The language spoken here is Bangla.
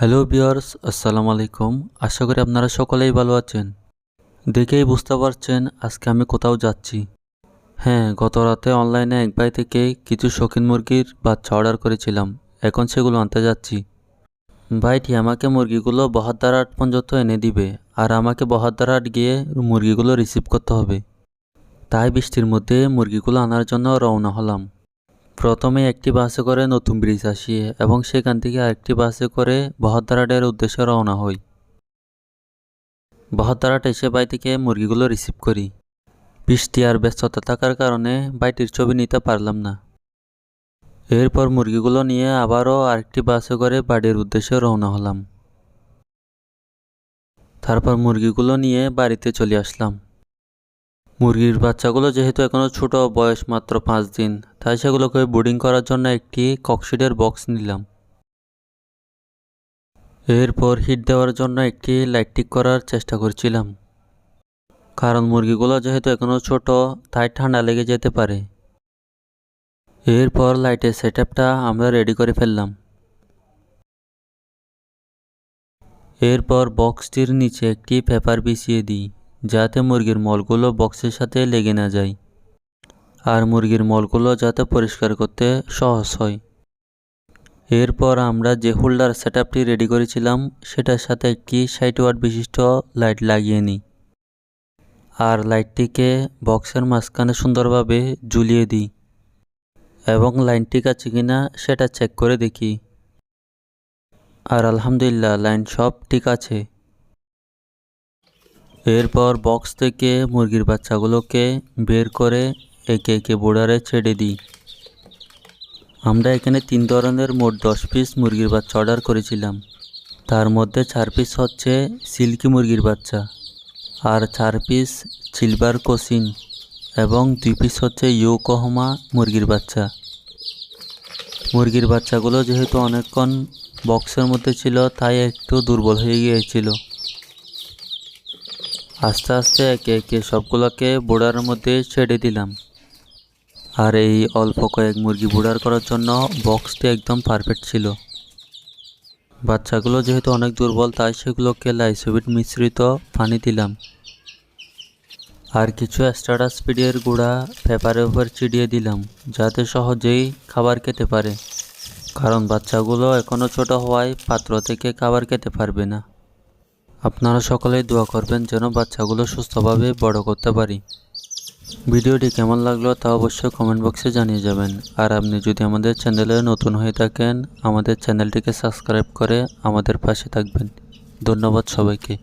হ্যালো বিয়ার্স আসসালামু আলাইকুম। আশা করি আপনারা সকলেই ভালো আছেন। দেখেই বুঝতে পারছেন আজকে আমি কোথাও যাচ্ছি। হ্যাঁ গত রাতে অনলাইনে এক ভাই থেকে কিছু শৌখিন মুরগির বাচ্চা অর্ডার করেছিলাম। এখন সেগুলো আনতে যাচ্ছি। ভাইটি আমাকে মুরগিগুলো বহাদ্দারহাট পর্যন্ত এনে দিবে আর আমাকে বহাদ্দারহাট গিয়ে মুরগিগুলো রিসিভ করতে হবে। তাই বৃষ্টির মধ্যে মুরগিগুলো আনার জন্য রওনা হলাম। প্রথমে একটি বাসে করে নতুন ব্রিজ আসি এবং সেখান থেকে আরেকটি বাসে করে বহদ্দারাটের উদ্দেশ্যে রওনা হই। বহদ্দারাট এসে বাই থেকে মুরগিগুলো রিসিভ করি। বৃষ্টি আর ব্যস্ততা থাকার কারণে বাইটির ছবি নিতে পারলাম না। এরপর মুরগিগুলো নিয়ে আবারও আরেকটি বাসে করে বাড়ির উদ্দেশ্যে রওনা হলাম। তারপর মুরগিগুলো নিয়ে বাড়িতে চলে আসলাম। মুরগির বাচ্চাগুলো যেহেতু এখনও ছোট, বয়স মাত্র পাঁচ দিন, তাই সেগুলোকে বোর্ডিং করার জন্য একটি ককশিটের বক্স নিলাম। এরপর হিট দেওয়ার জন্য একটি লাইট টিক করার চেষ্টা করছিলাম। কারণ মুরগিগুলো যেহেতু এখনও ছোট, তাই ঠান্ডা লেগে যেতে পারে। এরপর লাইটের সেট আমরা রেডি করে ফেললাম। এরপর বক্সটির নিচে একটি পেপার বিছিয়ে দিই। যাতে মুরগির মলগুলো বক্সের সাথে লেগে না যায়। আর মুরগির মলগুলো যাতে পরিষ্কার করতে সহজ হয়। এরপর আমরা যে হোল্ডার সেট রেডি করেছিলাম, সেটার সাথে একটি ষাট ওয়াট বিশিষ্ট লাইট লাগিয়ে নিই। আর লাইটটিকে বক্সের মাঝখানে সুন্দরভাবে ঝুলিয়ে দিই। এবং লাইন ঠিক আছে কিনা সেটা চেক করে দেখি। আর আলহামদুলিল্লাহ, লাইন সব ঠিক আছে। এরপর বক্স থেকে মুরগির বাচ্চাগুলোকে বের করে একে একে বোর্ডারে ছেড়ে দিই। আমরা এখানে তিন ধরনের মোট দশ পিস মুরগির বাচ্চা অর্ডার করেছিলাম। তার মধ্যে চার পিস হচ্ছে সিল্কি মুরগির বাচ্চা, আর চার পিস সিলভার কোসিন এবং দুই পিস হচ্ছে ইউকোহমা মুরগির বাচ্চা। মুরগির বাচ্চাগুলো যেহেতু অনেকক্ষণ বক্সের মধ্যে ছিল, তাই একটু দুর্বল হয়ে গিয়েছিল। আস্তে আস্তে একে একে সবগুলোকে বোর্ডারের মধ্যে ছেড়ে দিলাম। আর এই অল্প কয়েক মুরগি বোর্ডার করার জন্য বক্সটি একদম পারফেক্ট ছিল। বাচ্চাগুলো যেহেতু অনেক দুর্বল, তাই সেগুলোকে লাইসোবিট মিশ্রিত পানি দিলাম। আর কিছু স্টার্টার স্পিডের গুঁড়া পেপারের উপর চিডিয়ে দিলাম, যাতে সহজেই খাবার খেতে পারে। কারণ বাচ্চাগুলো এখনও ছোট হওয়ায় পাত্র থেকে খাবার খেতে পারবে না। আপনারা সকলেই দোয়া করবেন যেন বাচ্চাগুলো সুস্থভাবে বড় করতে পারি। ভিডিওটি কেমন লাগল তা অবশ্যই কমেন্ট বক্সে জানিয়ে যাবেন। আর আপনি যদি আমাদের চ্যানেলে নতুন হয়ে থাকেন, আমাদের চ্যানেলটিকে সাবস্ক্রাইব করে আমাদের পাশে থাকবেন। ধন্যবাদ সবাইকে।